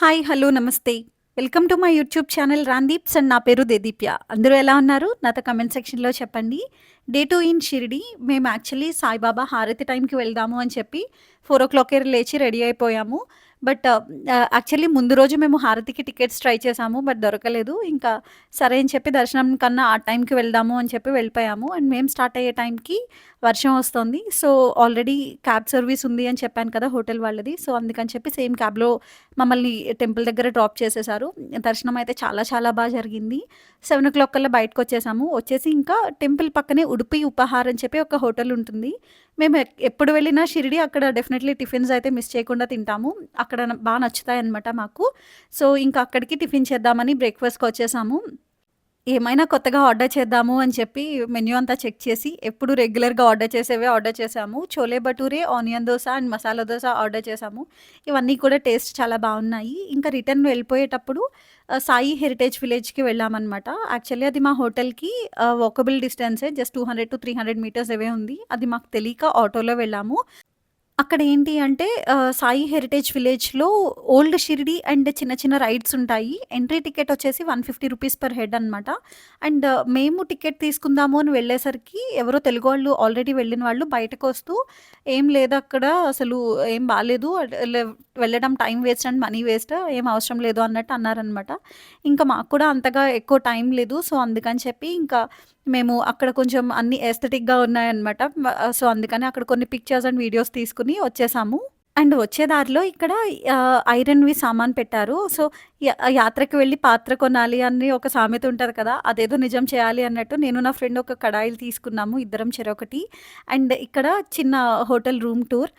Hi hello నమస్తే. Welcome to my YouTube channel Ramdeeps and నా పేరు దేదీప్య. అందరూ ఎలా ఉన్నారు? నాతో కమెంట్ సెక్షన్లో చెప్పండి. డే టు ఇన్ షిరిడి మేము యాక్చువల్లీ సాయిబాబా హారతి టైంకి వెళ్దాము అని చెప్పి ఫోర్ ఓ క్లాక్ లేచి రెడీ అయిపోయాము. బట్ యాక్చువల్లీ ముందు రోజు మేము హారతికి టికెట్స్ ట్రై చేసాము బట్ దొరకలేదు. ఇంకా సరే అని చెప్పి దర్శనం కన్నా ఆ టైంకి వెళ్దాము అని చెప్పి వెళ్ళిపోయాము. అండ్ మేము స్టార్ట్ అయ్యే టైంకి వర్షం వస్తుంది. సో ఆల్రెడీ క్యాబ్ సర్వీస్ ఉంది అని చెప్పాను కదా హోటల్ వాళ్ళది. సో అందుకని చెప్పి సేమ్ క్యాబ్లో మమ్మల్ని టెంపుల్ దగ్గర డ్రాప్ చేసేసారు. దర్శనం అయితే చాలా చాలా బాగా జరిగింది. సెవెన్ ఓ క్లాక్ కల్లా బయటకు వచ్చేసాము. వచ్చేసి ఇంకా టెంపుల్ పక్కనే ఉడిపి ఉపహారం అని చెప్పి ఒక హోటల్ ఉంటుంది. మేము ఎప్పుడు వెళ్ళినా షిరిడి అక్కడ డెఫినెట్లీ టిఫిన్స్ అయితే మిస్ చేయకుండా తింటాము. అక్కడ బాగా నచ్చుతాయి అనమాట మాకు. సో ఇంకా అక్కడికి టిఫిన్ చేద్దామని బ్రేక్ఫాస్ట్కి వచ్చేసాము. ఏమైనా కొత్తగా ఆర్డర్ చేద్దాము అని చెప్పి మెన్యూ అంతా చెక్ చేసి ఎప్పుడు రెగ్యులర్గా ఆర్డర్ చేసేవే ఆర్డర్ చేసాము. Chole bhature onion dosa and masala dosa order చేసాము. ఇవన్నీ కూడా టేస్ట్ చాలా బాగున్నాయి. ఇంకా రిటర్న్ వెళ్ళిపోయేటప్పుడు సాయి హెరిటేజ్ విలేజ్కి వెళ్ళామన్నమాట. యాక్చువల్లీ అది మా హోటల్కి walkable డిస్టెన్సే just two hundred to three hundred meters away ఉంది. అది మాకు తెలియక ఆటోలో వెళ్ళాము. అక్కడ ఏంటి అంటే సాయి హెరిటేజ్ విలేజ్‌లో ఓల్డ్ షిరిడి అండ్ చిన్న చిన్న రైడ్స్ ఉంటాయి. ఎంట్రీ టికెట్ వచ్చేసి 150 రూపీస్ పర్ హెడ్ అనమాట. అండ్ మేము టికెట్ తీసుకుందాము అని వెళ్ళేసరికి ఎవరో తెలుగు వాళ్ళు ఆల్రెడీ వెళ్ళిన వాళ్ళు బయటకొస్తూ "ఏం లేదక్కడ అసలు ఏం బాలేదు. వెళ్ళడం time waste and money waste. ఏం అవసరం లేదు" అన్నట్టు అన్నారనమాట. ఇంకా మాకు కూడా అంతగా ఎక్కువ టైం లేదు. సో, అందుకని చెప్పి ఇంకా మేము అక్కడ కొంచెం అన్ని ఎస్థెటిక్‌గా ఉన్నాయన్నమాట. సో, అందుకని అక్కడ కొన్ని పిక్చర్స్ అండ్ వీడియోస్ తీసుకొని వచ్చేసాము. అండ్ వచ్చే దారిలో ఇక్కడ ఐరన్‌వి సామాన్ పెట్టారు. సో, యాత్రకు వెళ్ళి పాత్ర కొనాలి అని ఒక సామెత ఉంటుంది కదా! అదేదో నిజం చేయాలి అన్నట్టు నేను నా ఫ్రెండ్ ఒక కడాయిలు తీసుకున్నాము. ఇద్దరం చెరొకటి. అండ్ ఇక్కడ చిన్న హోటల్ రూమ్ టూర్.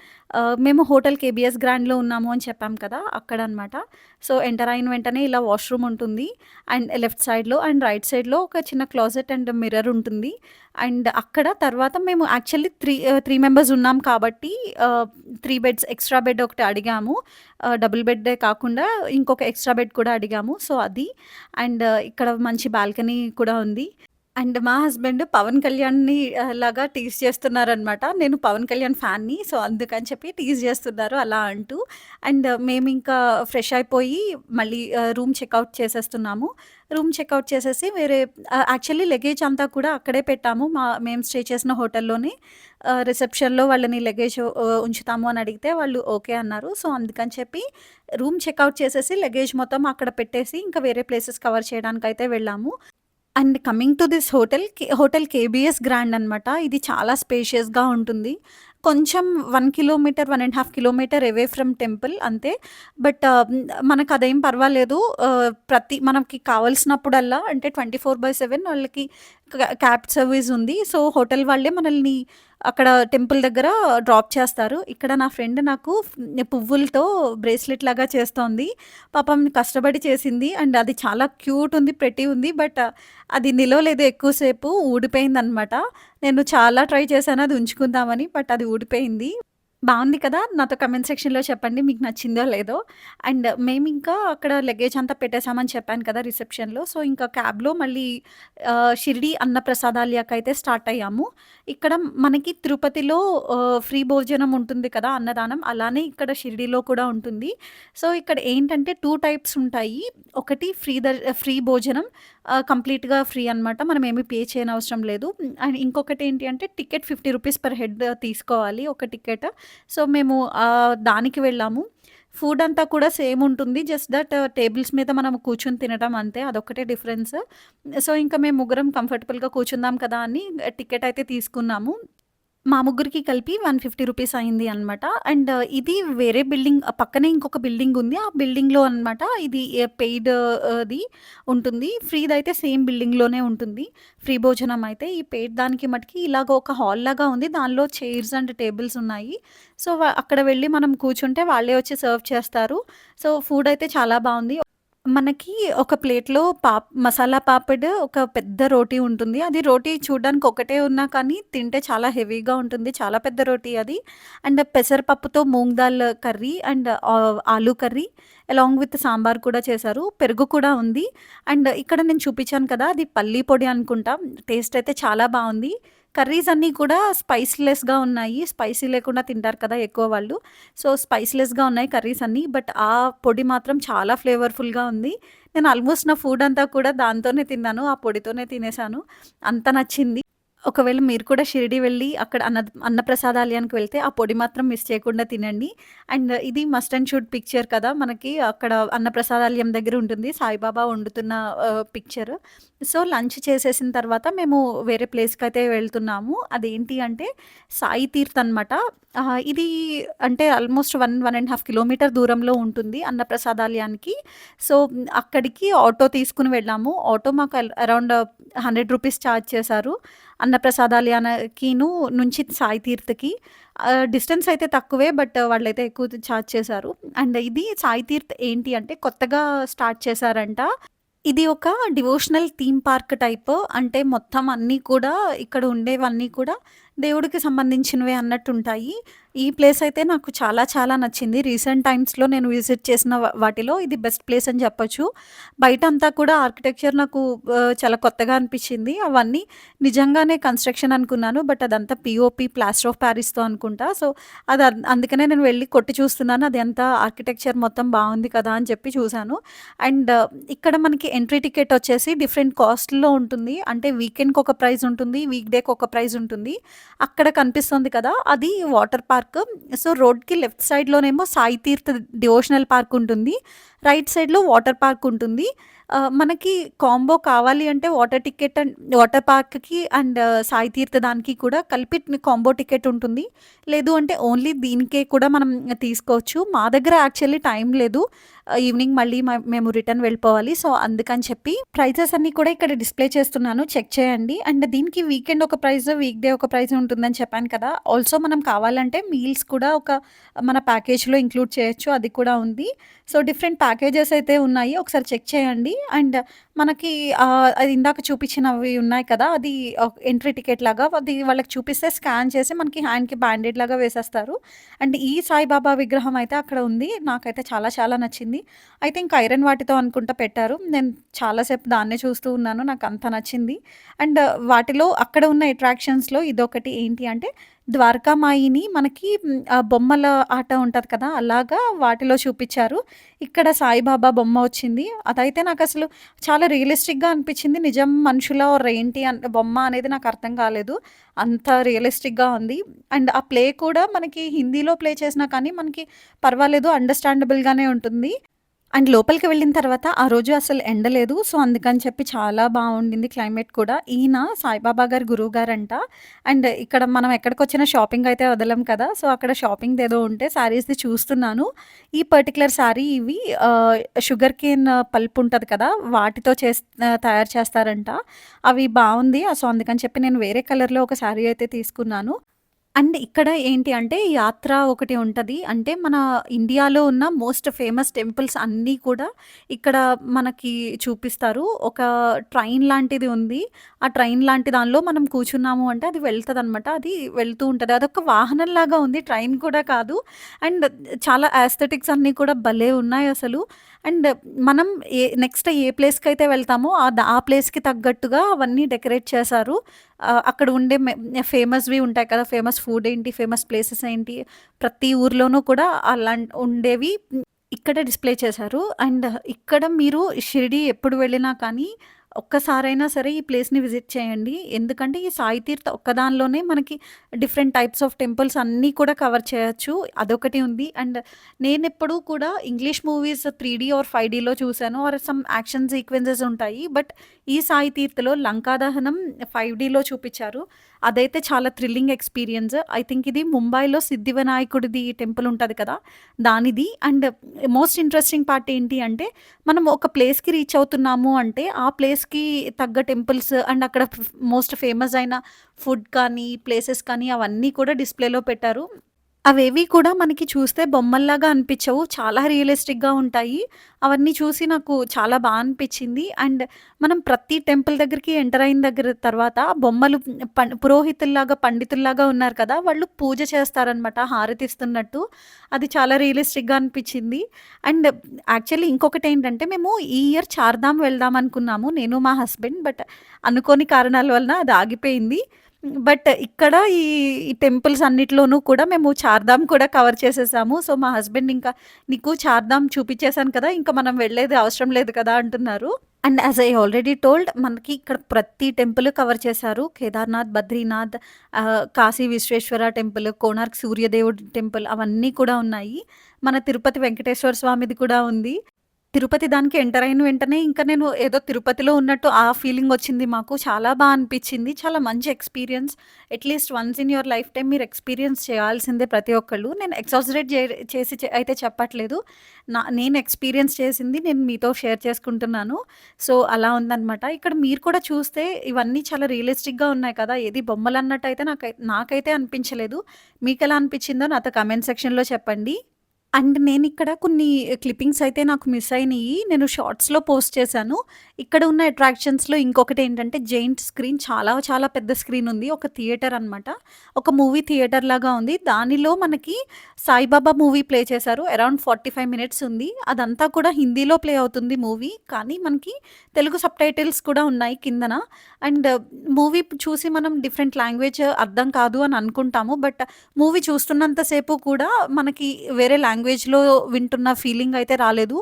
మేము హోటల్ కేబీఎస్ గ్రాండ్‌లో ఉన్నాము అని చెప్పాం కదా! అక్కడ అనమాట సో, ఎంటర్ అయిన వెంటనే ఇలా వాష్‌రూమ్ ఉంటుంది. అండ్ లెఫ్ట్ సైడ్‌లో అండ్ రైట్ సైడ్‌లో ఒక చిన్న క్లోజెట్ అండ్ మిర్రర్ ఉంటుంది. అండ్ అక్కడ తర్వాత మేము యాక్చువల్లీ త్రీ త్రీ మెంబర్స్ ఉన్నాం కాబట్టి త్రీ బెడ్స్ ఎక్స్‌ట్రా బెడ్ ఒకటి అడిగాము. డబుల్ బెడ్డే కాకుండా ఇంకొక ఎక్స్‌ట్రా బెడ్ కూడా అడిగాము. సో, అది. అండ్ ఇక్కడ మంచి బాల్కనీ కూడా ఉంది. అండ్ మా హస్బెండ్ పవన్ కళ్యాణ్‌ని ఆహ్, లాగా టీజ్ చేస్తున్నారనమాట. నేను పవన్ కళ్యాణ్ ఫ్యాన్‌ని. సో, అందుకని చెప్పి టీజ్ చేస్తున్నారు అలా అంటూ. అండ్ మేమింకా ఫ్రెష్ అయిపోయి మళ్ళీ ఆహ్, రూమ్ చెకౌట్ చేసేస్తున్నాము. రూమ్ చెకౌట్ చేసేసి వేరే ఆహ్, యాక్చువల్లీ లగేజ్ అంతా కూడా అక్కడే పెట్టాము. మా మేము స్టే చేసిన హోటల్‌లోనే. ఆహ్, రిసెప్షన్‌లో వాళ్ళని లగేజ్ ఆహ్, ఉంచుతాము అని అడిగితే వాళ్ళు ఓకే అన్నారు. సో, అందుకని చెప్పి రూమ్ చెకౌట్ చేసేసి లగేజ్ మొత్తం అక్కడ పెట్టేసి ఇంకా వేరే ప్లేసెస్ కవర్ చేయడానికైతే వెళ్ళాము. And coming to this hotel K hotel KBS grand అనమాట. ఇది చాలా స్పేషియస్‌గా ఉంటుంది. కొంచెం one kilometer, one and half kilometer away from temple అంతే. బట్ uh, మనకు అదేం పర్వాలేదు. Uh, ప్రతి మనకి కావాల్సినప్పుడల్లా అంటే 24/7 వాళ్ళకి క్యాబ్ సర్వీస్ ఉంది. సో, హోటల్ వాళ్ళే మనల్ని అక్కడ టెంపుల్ దగ్గర డ్రాప్ చేస్తారు. ఇక్కడ నా ఫ్రెండ్ నాకు పువ్వులతో బ్రేస్లెట్ లాగా చేస్తోంది. పాపం కష్టపడి చేసింది. అండ్ అది చాలా క్యూట్ ఉంది. ప్రెటీ ఉంది. బట్ అది నిలవలేదు ఎక్కువసేపు ఊడిపోయింది ఊడిపోయిందనమాట. నేను చాలా ట్రై చేశాను అది ఉంచుకుందామని. బట్ అది ఊడిపోయింది. బాగుంది కదా! నాతో కమెంట్ సెక్షన్‌లో చెప్పండి మీకు నచ్చిందో లేదో. అండ్ మేము ఇంకా అక్కడ లగేజ్ అంతా పెట్టేసామని చెప్పాను కదా! రిసెప్షన్‌లో. సో, ఇంకా క్యాబ్‌లో మళ్ళీ ఆహ్, షిరిడి అయితే స్టార్ట్ అయ్యాము. ఇక్కడ మనకి తిరుపతిలో ఫ్రీ భోజనం ఉంటుంది కదా! అన్నదానం. అలానే ఇక్కడ షిరిడిలో కూడా ఉంటుంది. సో, ఇక్కడ ఏంటంటే టూ టైప్స్ ఉంటాయి. ఒకటి ఫ్రీ దర్ ఫ్రీ భోజనం కంప్లీట్‌గా ఫ్రీ అనమాట. మనం ఏమి పే చేయనవసరం లేదు. అండ్ ఇంకొకటి ఏంటి అంటే టికెట్ 50 రూపీస్ పర్ హెడ్ తీసుకోవాలి ఒక టికెట్. సో, మేము దానికి వెళ్ళాము. ఫుడ్ అంతా కూడా సేమ్ ఉంటుంది. జస్ట్ దట్ టేబుల్స్ మీద మనం కూర్చొని తినడం అంతే. అదొక్కటే డిఫరెన్స్. సో, ఇంకా మేము ముగ్గురం కంఫర్టబుల్‌గా కూర్చుందాం కదా! అని టికెట్ అయితే తీసుకున్నాము. మా ముగ్గురికి కలిపి 150 రూపీస్ అయింది అనమాట. అండ్ uh, ఇది వేరే బిల్డింగ్ పక్కనే ఇంకొక బిల్డింగ్ ఉంది. ఆ బిల్డింగ్‌లో అనమాట ఇది పెయిడ్ uh, ఉంటుంది ఉంటుంది. ఫ్రీదయితే సేమ్ బిల్డింగ్‌లోనే ఉంటుంది. ఫ్రీ భోజనం అయితే. ఈ పెయిడ్ దానికి మటుకి ఇలాగ ఒక హాల్ లాగా ఉంది. దానిలో చైర్స్ అండ్ టేబుల్స్ ఉన్నాయి. సో, అక్కడ వెళ్ళి మనం కూర్చుంటే వాళ్ళే వచ్చి సర్వ్ చేస్తారు. సో, ఫుడ్ అయితే చాలా బాగుంది మనకి ఒక ప్లేట్‌లో పాప్ మసాలా పాపడ్, ఒక పెద్ద రోటీ ఉంటుంది. అది రోటీ చూడ్డానికి ఒకటే ఉన్నా కానీ తింటే చాలా హెవీగా ఉంటుంది. చాలా పెద్ద రోటీ అది. And పెసరపప్పుతో moong dal curry and ah, aloo curry along with sambar కూడా చేశారు. పెరుగు కూడా ఉంది. అండ్ ఇక్కడ నేను చూపించాను కదా! అది పల్లీ పొడి అనుకుంటా. టేస్ట్ అయితే చాలా బావుంది. కర్రీస్ అన్నీ కూడా స్పైస్లెస్గా ఉన్నాయి. స్పైసీ లేకుండా తింటారు కదా ఎక్కువ వాళ్ళు. సో, స్పైస్లెస్గా ఉన్నాయి కర్రీస్ అన్నీ. బట్ ఆ పొడి మాత్రం చాలా ఫ్లేవర్‌ఫుల్‌గా ఉంది. నేను ఆల్మోస్ట్ నా ఫుడ్ అంతా కూడా దాంతోనే తిన్నాను. ఆ పొడితోనే తినేసాను. అంత నచ్చింది. ఒకవేళ మీరు కూడా షిరిడి వెళ్ళి అక్కడ అన్న అన్నప్రసాదాలయానికి వెళ్తే ఆ పొడి మాత్రం మిస్ చేయకుండా తినండి. అండ్ ఇది మస్ట్ అండ్ షూట్ పిక్చర్ కదా! మనకి అక్కడ అన్నప్రసాదాలయం దగ్గర ఉంటుంది. సాయిబాబా వండుతున్న పిక్చర్. సో, లంచ్ చేసేసిన తర్వాత మేము వేరే ప్లేస్కి అయితే వెళ్తున్నాము. అదేంటి అంటే సాయి తీర్థ్ అనమాట. ఇది అంటే ఆల్మోస్ట్ 1, 1 ½ కిలోమీటర్ దూరంలో ఉంటుంది అన్నప్రసాదాలయానికి. సో, అక్కడికి ఆటో తీసుకొని వెళ్ళాము. ఆటో మాకు అల్ అరౌండ్ 100 రూపీస్ ఛార్జ్ చేశారు. అన్నప్రసాదాలయానికిను నుంచి సాయి తీర్థ్‌కి. ఆహ్, డిస్టెన్స్ అయితే తక్కువే. బట్ వాళ్ళైతే ఎక్కువ ఛార్జ్ చేశారు. అండ్ ఇది సాయి తీర్థ్ ఏంటి అంటే కొత్తగా స్టార్ట్ చేశారంట. ఇది ఒక డివోషనల్ థీమ్ పార్క్ టైప్. అంటే మొత్తం అన్నీ కూడా ఇక్కడ ఉండేవన్నీ కూడా దేవుడికి సంబంధించినవే అన్నట్టుంటాయి. ఈ ప్లేస్ అయితే నాకు చాలా చాలా నచ్చింది. రీసెంట్ టైమ్స్‌లో నేను విజిట్ చేసిన వాటిలో ఇది బెస్ట్ ప్లేస్ అని చెప్పొచ్చు. బయట అంతా కూడా ఆర్కిటెక్చర్ నాకు చాలా కొత్తగా అనిపించింది. అవన్నీ నిజంగానే కన్‌స్ట్రక్షన్ అనుకున్నాను. బట్ అదంతా పీఓపీ ప్లాస్టర్ ఆఫ్ ప్యారిస్తో అనుకుంటా. సో, అది అందుకనే నేను వెళ్ళి కొట్టి చూస్తున్నాను. అది అంతా ఆర్కిటెక్చర్ మొత్తం బాగుంది కదా! అని చెప్పి చూశాను అండ్ ఇక్కడ మనకి ఎంట్రీ టికెట్ వచ్చేసి డిఫరెంట్ కాస్ట్‌లో ఉంటుంది. అంటే వీకెండ్‌కి ఒక ప్రైస్ ఉంటుంది. వీక్ డేకి ఒక ప్రైస్ ఉంటుంది. అక్కడ కనిపిస్తుంది కదా! అది వాటర్ పార్క్. సో, రోడ్‌కి లెఫ్ట్ సైడ్‌లోనేమో సాయి తీర్థ డివోషనల్ పార్క్ ఉంటుంది. రైట్ సైడ్‌లో వాటర్ పార్క్ ఉంటుంది. మనకి కాంబో కావాలి అంటే వాటర్ టికెట్ అండ్ వాటర్ పార్క్‌కి అండ్ సాయి తీర్థ దానికి కూడా కలిపి కాంబో టికెట్ ఉంటుంది. లేదు అంటే ఓన్లీ దీనికే కూడా మనం తీసుకోవచ్చు. మా దగ్గర యాక్చువల్లీ టైం లేదు. ఈవినింగ్ మళ్ళీ మేము రిటర్న్ వెళ్ళిపోవాలి. సో, అందుకని చెప్పి ప్రైజెస్ అన్నీ కూడా ఇక్కడ డిస్‌ప్లే చేస్తున్నాను. చెక్ చేయండి. అండ్ దీనికి వీకెండ్ ఒక ప్రైజ్ వీక్ డే ఒక ప్రైజ్ ఉంటుందని చెప్పాను కదా! ఆల్సో మనం కావాలంటే మీల్స్ కూడా ఒక మన ప్యాకేజ్‌లో ఇంక్లూడ్ చేయొచ్చు. అది కూడా ఉంది. సో, డిఫరెంట్ ప్యాకేజెస్ అయితే ఉన్నాయి. ఒకసారి చెక్ చేయండి. అండ్ మనకి అది ఇందాక చూపించినవి ఉన్నాయి కదా! అది ఎంట్రీ టికెట్ లాగా అది వాళ్ళకి చూపిస్తే స్కాన్ చేసి మనకి హ్యాండ్‌కి బ్యాండేడ్ లాగా వేసేస్తారు. అండ్ ఈ సాయిబాబా విగ్రహం అయితే అక్కడ ఉంది. నాకైతే చాలా చాలా నచ్చింది. ఐ థింక్ ఐరన్ వాటితో అనుకుంటా పెట్టారు. నేను చాలాసేపు దాన్నే చూస్తూ ఉన్నాను. నాకు అంత నచ్చింది. అండ్ వాటిలో అక్కడ ఉన్న అట్రాక్షన్స్‌లో ఇదొకటి ఏంటి అంటే ద్వారకామాయిని మనకి బొమ్మల ఆట ఉంటుంది కదా! అలాగా వాటిలో చూపించారు ఇక్కడ సాయిబాబా బొమ్మ వచ్చింది. అదైతే అసలు చాలా రియలిస్టిక్‌గా అనిపించింది. నిజం మనుషుల ఏంటి అన్ బొమ్మ అనేది నాకు అర్థం కాలేదు. అంత రియలిస్టిక్‌గా ఉంది. అండ్ ఆ ప్లే కూడా మనకి హిందీలో ప్లే చేసినా కానీ మనకి పర్వాలేదు అండర్‌స్టాండబుల్‌గానే ఉంటుంది. అండ్ లోపలికి వెళ్ళిన తర్వాత ఆ రోజు అసలు ఎండ లేదు. సో, అందుకని చెప్పి చాలా బాగుండింది క్లైమేట్ కూడా. ఈయన సాయిబాబా గారి గురువుగారంట. అండ్ ఇక్కడ మనం ఎక్కడికొచ్చినా షాపింగ్ అయితే వదలం కదా! సో, అక్కడ షాపింగ్ ఏదో ఉంటే శారీస్‌ది చూస్తున్నాను. ఈ పర్టికులర్ శారీ ఇవి షుగర్ కేన్ పల్ప్ ఉంటుంది కదా! వాటితో చే తయారు చేస్తారంట. అవి బాగుంది సో, అందుకని చెప్పి నేను వేరే కలర్‌లో ఒక శారీ అయితే తీసుకున్నాను. అండ్ ఇక్కడ ఏంటి అంటే యాత్ర ఒకటి ఉంటుంది అంటే మన ఇండియాలో ఉన్న మోస్ట్ ఫేమస్ టెంపుల్స్ అన్నీ కూడా ఇక్కడ మనకి చూపిస్తారు. ఒక ట్రైన్ లాంటిది ఉంది. ఆ ట్రైన్ లాంటి దానిలో మనం కూర్చున్నాము అంటే అది వెళ్తుంది అనమాట అది వెళ్తూ ఉంటుంది అదొక వాహనంలాగా ఉంది. ట్రైన్ కూడా కాదు. అండ్ చాలా యాస్థెటిక్స్ అన్నీ కూడా భలే ఉన్నాయి అసలు అండ్ మనం ఏ నెక్స్ట్ ఏ ప్లేస్కి అయితే వెళ్తామో ఆ ప్లేస్‌కి తగ్గట్టుగా అవన్నీ డెకరేట్ చేశారు. అక్కడ ఉండే మె ఫేమస్‌వి ఉంటాయి కదా! ఫేమస్ ఫుడ్ ఏంటి, ఫేమస్ ప్లేసెస్ ఏంటి, ప్రతి ఊర్లోనూ కూడా అలా ఉండేవి ఇక్కడ డిస్‌ప్లే చేశారు. అండ్ ఇక్కడ మీరు షిరిడి ఎప్పుడు వెళ్ళినా కానీ ఒక్కసారైనా సరే ఈ ప్లేస్‌ని విజిట్ చేయండి. ఎందుకంటే ఈ సాయి తీర్థ ఒక్కదానిలోనే మనకి డిఫరెంట్ టైప్స్ ఆఫ్ టెంపుల్స్ అన్నీ కూడా కవర్ చేయొచ్చు. అదొకటి ఉంది. అండ్ నేను ఎప్పుడూ కూడా English movies three D or five డీలో చూశాను ఆర్ సమ్ యాక్షన్ సీక్వెన్సెస్ ఉంటాయి. బట్ ఈ సాయి తీర్థలో లంకాదహనం ఫైవ్ డీలో చూపించారు అదైతే చాలా థ్రిల్లింగ్ ఎక్స్‌పీరియన్స్. ఐ థింక్ ఇది ముంబైలో సిద్ధి వినాయకుడిది టెంపుల్ ఉంటుంది కదా! దానిది. అండ్ మోస్ట్ ఇంట్రెస్టింగ్ పార్ట్ ఏంటి అంటే మనం ఒక ప్లేస్‌కి రీచ్ అవుతున్నాము అంటే ఆ ప్లేస్‌కి తగ్గ టెంపుల్స్ అండ్ అక్కడ మోస్ట్ ఫేమస్ అయిన ఫుడ్ కానీ, ప్లేసెస్ కానీ అవన్నీ కూడా డిస్‌ప్లేలో పెట్టారు. అవేవి కూడా మనకి చూస్తే బొమ్మల్లాగా అనిపించవు చాలా రియలిస్టిక్‌గా ఉంటాయి. అవన్నీ చూసి నాకు చాలా బాగా అనిపించింది అండ్ మనం ప్రతి టెంపుల్ దగ్గరికి ఎంటర్ అయిన దగ్గర తర్వాత బొమ్మలు పం పురోహితుల్లాగా, పండితుల్లాగా ఉన్నారు కదా! వాళ్ళు పూజ చేస్తారనమాట హారతిస్తున్నట్టు. అది చాలా రియలిస్టిక్‌గా అనిపించింది అండ్ యాక్చువల్లీ ఇంకొకటి ఏంటంటే మేము ఈ ఇయర్ చార్ధామ్ వెళ్దాం అనుకున్నాము. నేను మా హస్బెండ్. బట్ అనుకోని కారణాల వలన అది ఆగిపోయింది. బట్ ఇక్కడ ఈ ఈ టెంపుల్స్ అన్నిట్లోనూ కూడా మేము చార్ధామ్ కూడా కవర్ చేసేసాము. సో, మా హస్బెండ్ ఇంకా "నీకు చార్ధామ్ చూపించేశాను కదా! ఇంకా మనం వెళ్ళేది అవసరం లేదు కదా!" అంటున్నారు. And as I already told మనకి ఇక్కడ ప్రతి టెంపుల్ కవర్ చేశారు. కేదార్‌నాథ్, బద్రీనాథ్, కాశీ విశ్వేశ్వర టెంపుల్, కోణార్క్ సూర్యదేవుడి టెంపుల్ అవన్నీ కూడా ఉన్నాయి. మన తిరుపతి వెంకటేశ్వర స్వామిది కూడా ఉంది. తిరుపతి దానికి ఎంటర్ అయిన వెంటనే ఇంకా నేను ఏదో తిరుపతిలో ఉన్నట్టు ఆ ఫీలింగ్ వచ్చింది మాకు. చాలా బాగా అనిపించింది చాలా మంచి experience. At least once in your life time మీరు ఎక్స్‌పీరియన్స్ చేయాల్సిందే ప్రతి ఒక్కళ్ళు. నేను ఎక్సాజరేట్ చేసి అయితే చెప్పట్లేదు. నా నేను ఎక్స్‌పీరియన్స్ చేసింది నేను మీతో షేర్ చేసుకుంటున్నాను. సో, అలా ఉందనమాట. ఇక్కడ మీరు కూడా చూస్తే ఇవన్నీ చాలా రియలిస్టిక్‌గా ఉన్నాయి కదా! ఏది బొమ్మలు అన్నట్టు అయితే నాకు నాకైతే అనిపించలేదు. మీకు ఎలా అనిపించిందో నాతో కమెంట్ సెక్షన్‌లో చెప్పండి. అండ్ నేనిక్కడ కొన్ని క్లిప్పింగ్స్ అయితే నాకు మిస్ అయినియి. నేను షార్ట్స్‌లో పోస్ట్ చేశాను. ఇక్కడ ఉన్న అట్రాక్షన్స్‌లో ఇంకొకటేంటంటే జెయింట్ స్క్రీన్ చాలా చాలా పెద్ద స్క్రీన్ ఉంది. ఒక థియేటర్ అనమాట. ఒక మూవీ థియేటర్ లాగా ఉంది. దానిలో మనకి సాయిబాబా మూవీ ప్లే చేశారు. అరౌండ్ 45 మినిట్స్ ఉంది. అదంతా కూడా హిందీలో ప్లే అవుతుంది మూవీ. కానీ మనకి తెలుగు సబ్‌టైటిల్స్ కూడా ఉన్నాయి కిందన. అండ్ మూవీ చూసి మనం డిఫరెంట్ లాంగ్వేజ్ అర్థం కాదు అని అనుకుంటాము. బట్ మూవీ చూస్తున్నంత సేపు కూడా మనకి వేరే లాంగ్వేజ్ లాంగ్వేజ్‌లో వింటున్న ఫీలింగ్ అయితే రాలేదు.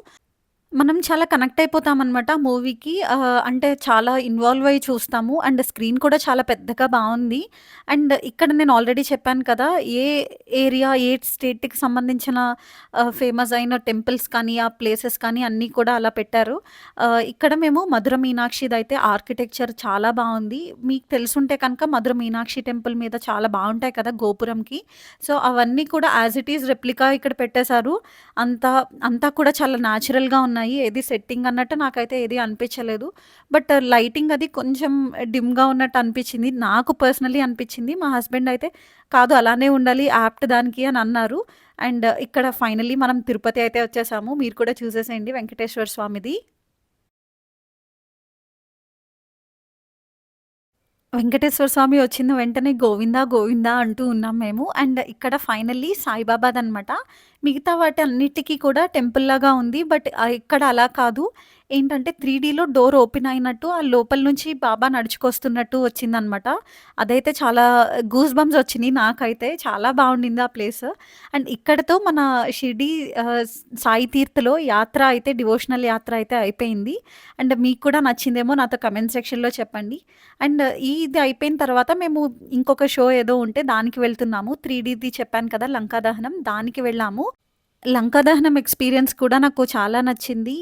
మనం చాలా కనెక్ట్ అయిపోతామనమాట ఆ మూవీకి. ఆహ్, అంటే చాలా ఇన్వాల్వ్ అయ్యి చూస్తాము. అండ్ స్క్రీన్ కూడా చాలా పెద్దగా బావుంది. అండ్ ఇక్కడ నేను ఆల్రెడీ చెప్పాను కదా! ఏ ఏరియా, ఏ స్టేట్‌కి సంబంధించిన ఆహ్, ఫేమస్ అయిన టెంపుల్స్ కానీ, ఆ ప్లేసెస్ కానీ అన్నీ కూడా అలా పెట్టారు. ఆహ్, ఇక్కడ మేము మధుర మీనాక్షిదైతే ఆర్కిటెక్చర్ చాలా బావుంది. మీకు తెలిసుంటే కనుక మధుర మీనాక్షి టెంపుల్ మీద చాలా బావుంటాయి కదా! గోపురంకి. సో, అవన్నీ కూడా యాజ్ ఇట్ ఈజ్ రెప్లికా ఇక్కడ పెట్టేశారు. అంతా అంతా కూడా చాలా న్యాచురల్‌గా ఉన్నాయి. ఏది సెట్టింగ్ అన్నట్టు నాకైతే ఏది అనిపించలేదు. బట్ లైటింగ్ అది కొంచెం డిమ్‌గా ఉన్నట్టు అనిపించింది నాకు పర్సనలీ అనిపించింది మా హస్బెండ్ అయితే కాదు అలానే ఉండాలి యాప్ట్ దానికి అని అన్నారు. అండ్ ఇక్కడ ఫైనల్లీ మనం తిరుపతి అయితే వచ్చేసాము. మీరు కూడా చూసేసేయండి వెంకటేశ్వర స్వామిది. వెంకటేశ్వర స్వామి వచ్చిన వెంటనే గోవిందా గోవిందా అంటూ ఉన్నాం మేము. అండ్ ఇక్కడ ఫైనల్లీ సాయిబాబాద్ అనమాట మిగతా వాటి అన్నిటికీ కూడా టెంపుల్ లాగా ఉంది. బట్ ఇక్కడ అలా కాదు. ఏంటంటే 3డీలో డోర్ ఓపెన్ అయినట్టు ఆ లోపల నుంచి బాబా నడుచుకొస్తున్నట్టు వచ్చిందనమాట. అదైతే చాలా గూస్ బంప్స్ వచ్చినాయి నాకైతే. చాలా బాగుండింది ఆ ప్లేస్. అండ్ ఇక్కడతో మన షిరిడీ సాయి తీర్థలో యాత్ర అయితే డివోషనల్ యాత్ర అయితే అయిపోయింది. అండ్ మీకు కూడా నచ్చిందేమో నాతో కమెంట్ సెక్షన్‌లో చెప్పండి. అండ్ ఇది అయిపోయిన తర్వాత మేము ఇంకొక షో ఏదో ఉంటే దానికి వెళ్తున్నాము. త్రీ డీది చెప్పాను కదా! లంకా దహనం దానికి వెళ్ళాము. లంకా దహనం ఎక్స్‌పీరియన్స్ కూడా నాకు చాలా నచ్చింది.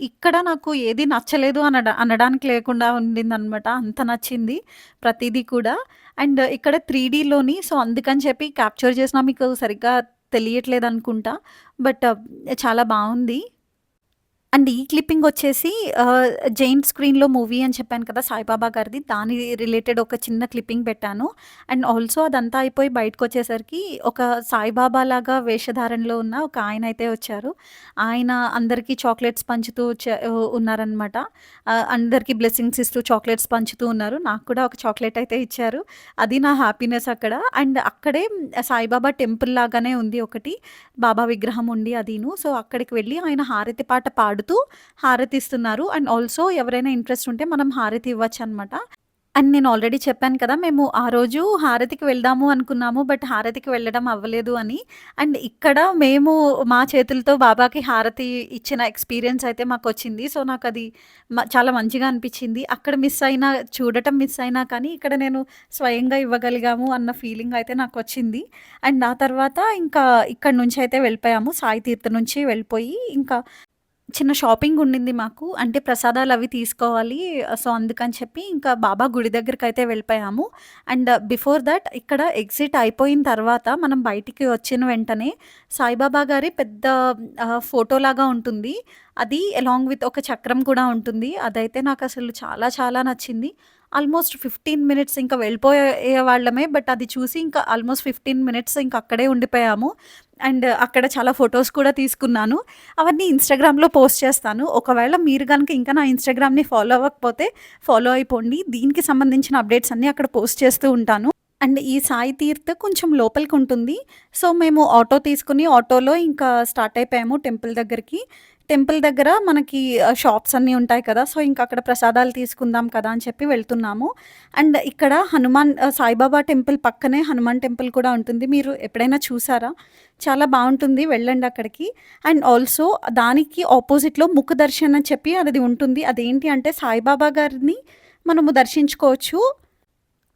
ఇక్కడ నాకు ఏది నచ్చలేదు అన అనడానికి లేకుండా ఉండిందనమాట. అంత నచ్చింది ప్రతిదీ కూడా. అండ్ ఇక్కడ 3డీలోని సో, అందుకని చెప్పి క్యాప్చర్ చేసినా మీకు సరిగ్గా తెలియట్లేదనుకుంటా. బట్ చాలా బాగుంది అండ్ ఈ క్లిప్పింగ్ వచ్చేసి జైన్ స్క్రీన్‌లో మూవీ అని చెప్పాను కదా! సాయిబాబా గారిది. దాని రిలేటెడ్ ఒక చిన్న క్లిప్పింగ్ పెట్టాను. అండ్ ఆల్సో అదంతా అయిపోయి బయటకొచ్చేసరికి ఒక సాయిబాబా లాగా వేషధారణలో ఉన్న ఒక ఆయన అయితే వచ్చారు. ఆయన అందరికీ చాక్లెట్స్ పంచుతూ ఉన్నారనమాట. అందరికీ బ్లెస్సింగ్స్ ఇస్తూ చాక్లెట్స్ పంచుతూ ఉన్నారు. నాకు కూడా ఒక చాక్లెట్ అయితే ఇచ్చారు. అది నా హ్యాపీనెస్ అక్కడ. అండ్ అక్కడే సాయిబాబా టెంపుల్ లాగానే ఉంది ఒకటి. బాబా విగ్రహం ఉండి అదీను. సో, అక్కడికి వెళ్ళి ఆయన హారతి పాట పాడు పాడుతూ హారతి ఇస్తున్నారు. అండ్ ఆల్సో ఎవరైనా ఇంట్రెస్ట్ ఉంటే మనం హారతి ఇవ్వచ్చు అనమాట అండ్ నేను ఆల్రెడీ చెప్పాను కదా! మేము ఆ రోజు హారతికి వెళ్దాము అనుకున్నాము. బట్ హారతికి వెళ్ళడం అవ్వలేదు అని. అండ్ ఇక్కడ మేము మా చేతులతో బాబాకి హారతి ఇచ్చిన ఎక్స్‌పీరియన్స్ అయితే మాకు వచ్చింది సో, నాకు అది చాలా మంచిగా అనిపించింది అక్కడ మిస్ అయినా చూడటం మిస్ అయినా కానీ ఇక్కడ నేను స్వయంగా ఇవ్వగలిగాము అన్న ఫీలింగ్ అయితే నాకు వచ్చింది అండ్ ఆ తర్వాత ఇంకా ఇక్కడి నుంచయితే వెళ్ళిపోయాము. సాయి తీర్థ నుంచి వెళ్ళిపోయి ఇంకా చిన్న షాపింగ్ ఉండింది మాకు. అంటే ప్రసాదాలు అవి తీసుకోవాలి. సో, అందుకని చెప్పి ఇంకా బాబా గుడి దగ్గరికి అయితే వెళ్ళిపోయాము. అండ్ బిఫోర్ దట్ ఇక్కడ ఎగ్జిట్ అయిపోయిన తర్వాత మనం బయటికి వచ్చిన వెంటనే సాయిబాబా గారి పెద్ద ఫోటోలాగా ఉంటుంది. అది అలాంగ్ విత్ ఒక చక్రం కూడా ఉంటుంది. అదైతే అసలు చాలా చాలా నచ్చింది. ఆల్మోస్ట్ 15 మినిట్స్ ఇంకా వెళ్ళిపోయే వాళ్ళమే. బట్ అది చూసి ఇంకా ఆల్మోస్ట్ 15 మినిట్స్ ఇంకా అక్కడే ఉండిపోయాము. అండ్ అక్కడ చాలా ఫొటోస్ కూడా తీసుకున్నాను. అవన్నీ ఇన్‌స్టాగ్రామ్‌లో పోస్ట్ చేస్తాను. ఒకవేళ మీరు కనుక ఇంకా నా ఇన్‌స్టాగ్రామ్‌ని ఫాలో అవ్వకపోతే ఫాలో అయిపోండి. దీనికి సంబంధించిన అప్డేట్స్ అన్నీ అక్కడ పోస్ట్ చేస్తూ ఉంటాను. అండ్ ఈ సాయి తీర్థ కొంచెం లోపలికి ఉంటుంది సో, మేము ఆటో తీసుకుని ఆటోలో ఇంకా స్టార్ట్ అయిపోయాము టెంపుల్ దగ్గరికి. టెంపుల్ దగ్గర మనకి షాప్స్ అన్నీ ఉంటాయి కదా! సో, ఇంకా అక్కడ ప్రసాదాలు తీసుకుందాం కదా! అని చెప్పి వెళ్తున్నాము. అండ్ ఇక్కడ హనుమాన్ సాయిబాబా టెంపుల్ పక్కనే హనుమాన్ టెంపుల్ కూడా ఉంటుంది. మీరు ఎప్పుడైనా చూసారా? చాలా బాగుంటుంది వెళ్ళండి అక్కడికి. అండ్ ఆల్సో దానికి ఆపోజిట్‌లో ముఖ దర్శన్ అని చెప్పి అది ఉంటుంది. అదేంటి అంటే సాయిబాబా గారిని మనము దర్శించుకోవచ్చు.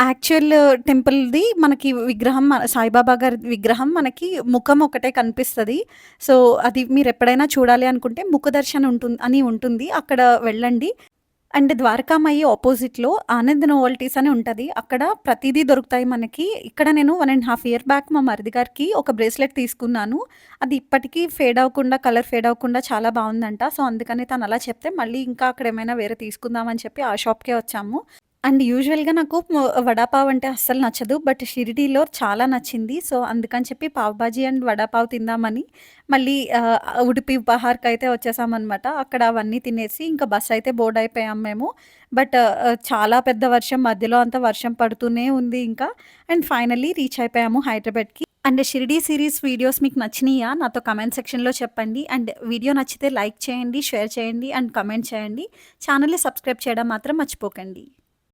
యాక్చువల్ టెంపుల్‌ది మనకి విగ్రహం సాయిబాబా గారి విగ్రహం మనకి ముఖం ఒకటే కనిపిస్తుంది సో, అది మీరు ఎప్పుడైనా చూడాలి అనుకుంటే ముఖ దర్శన్ ఉంటుంది అని ఉంటుంది. అక్కడ వెళ్ళండి. అండ్ ద్వారకామయ్యి ఆపోజిట్‌లో ఆనంద్ నోవల్టీస్ అని ఉంటుంది అక్కడ ప్రతిదీ దొరుకుతాయి మనకి. ఇక్కడ నేను one and half year back మా మరిది గారికి ఒక బ్రేస్లెట్ తీసుకున్నాను. అది ఇప్పటికీ ఫేడ్ అవ్వకుండా, కలర్ ఫేడ్ అవ్వకుండా చాలా బాగుందంట సో, అందుకని తను అలా చెప్తే మళ్ళీ ఇంకా అక్కడ ఏమైనా వేరే తీసుకుందాం అని చెప్పి ఆ షాప్‌కే వచ్చాము. అండ్ యూజువల్‌గా నాకు మ వడాపావ్ అంటే అస్సలు నచ్చదు. బట్ షిరిడీలో చాలా నచ్చింది. సో, అందుకని చెప్పి పావుబాజీ అండ్ వడాపావ్ తిందామని మళ్ళీ ఆహ్, ఉడిపి అయితే వచ్చేసామనమాట. అక్కడ అవన్నీ తినేసి ఇంకా బస్ అయితే బోర్డ్ అయిపోయాం మేము. బట్ ఆహ్, చాలా పెద్ద వర్షం మధ్యలో అంతా వర్షం పడుతూనే ఉంది ఇంకా. అండ్ ఫైనల్లీ రీచ్ అయిపోయాము హైదరాబాద్‌కి. అండ్ షిరిడీ సిరీస్ వీడియోస్ మీకు నచ్చినాయా నాతో కమెంట్ సెక్షన్‌లో చెప్పండి. అండ్ వీడియో నచ్చితే లైక్ చేయండి, షేర్ చేయండి అండ్ కమెంట్ చేయండి. ఛానల్‌ని సబ్స్క్రైబ్ చేయడం మాత్రం మర్చిపోకండి.